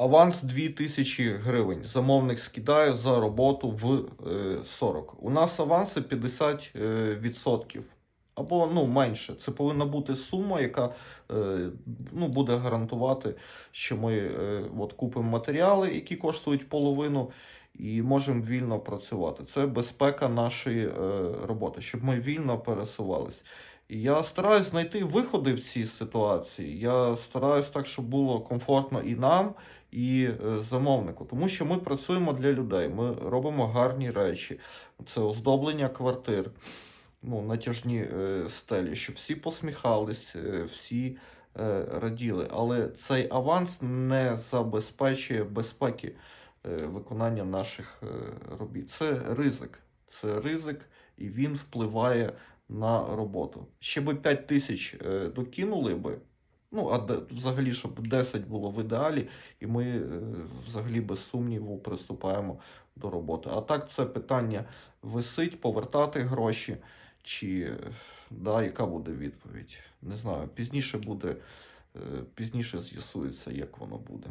Аванс 2000 гривень. Замовник скидає за роботу в е, 40. У нас аванси 50%. е. Або ну, менше. Це повинна бути сума, яка е, ну, буде гарантувати, що ми е, от, купимо матеріали, які коштують половину, і можемо вільно працювати. Це безпека нашої е, роботи, щоб ми вільно пересувались. І я стараюсь знайти виходи в цій ситуації. Я стараюсь так, щоб було комфортно і нам, і е, замовнику. Тому що ми працюємо для людей, ми робимо гарні речі. Це оздоблення квартир, ну, натяжні е, стелі, щоб всі посміхались, е, всі раділи. Але цей аванс не забезпечує безпеки виконання наших е, робіт. Це ризик. Це ризик, і він впливає на роботу. Ще би 5 тисяч е, докинули би. Ну, а взагалі, щоб 10 було в ідеалі, і ми е, взагалі без сумніву приступаємо до роботи. А так це питання висить, повертати гроші, чи е, да, яка буде відповідь? Не знаю. Пізніше буде, е, пізніше з'ясується, як воно буде.